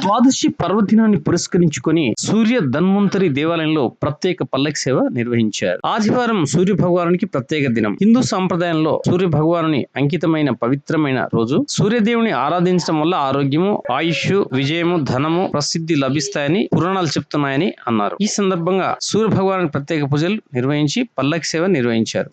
ద్వాదశి పర్వదినాన్ని పురస్కరించుకుని సూర్య ధన్వంతరి దేవాలయంలో ప్రత్యేక పల్లకి సేవ నిర్వహించారు. ఆదివారం సూర్య భగవానికి ప్రత్యేక దినం. హిందూ సంప్రదాయంలో సూర్య భగవానుని అంకితమైన పవిత్రమైన రోజు. సూర్యదేవుని ఆరాధించడం వల్ల ఆరోగ్యము ఆయుష్ విజయము ధనము ప్రసిద్ధి లభిస్తాయని పురాణాలు చెప్తున్నాయని అన్నారు. ఈ సందర్భంగా సూర్య భగవాను ప్రత్యేక పూజలు నిర్వహించి పల్లకి సేవ నిర్వహించారు.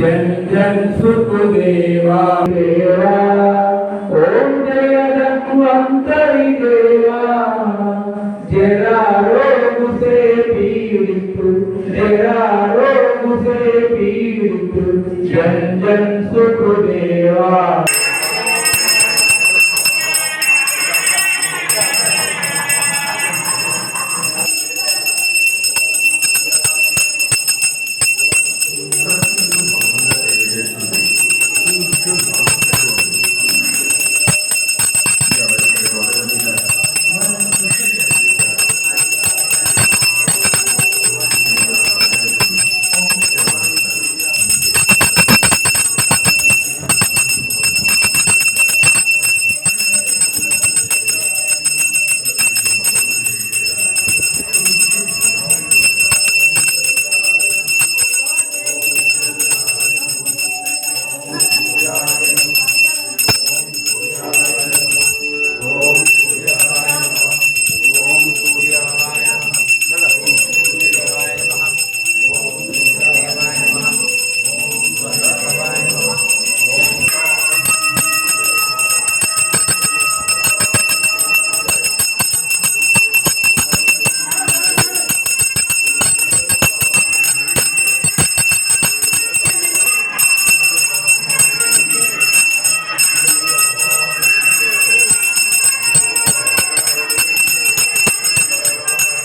जन जन सुख देवा देवा ओम जय धन्वंतरि देवा जरा रोग से पीड़ित जरा रोग से पीड़ित जन जन सुख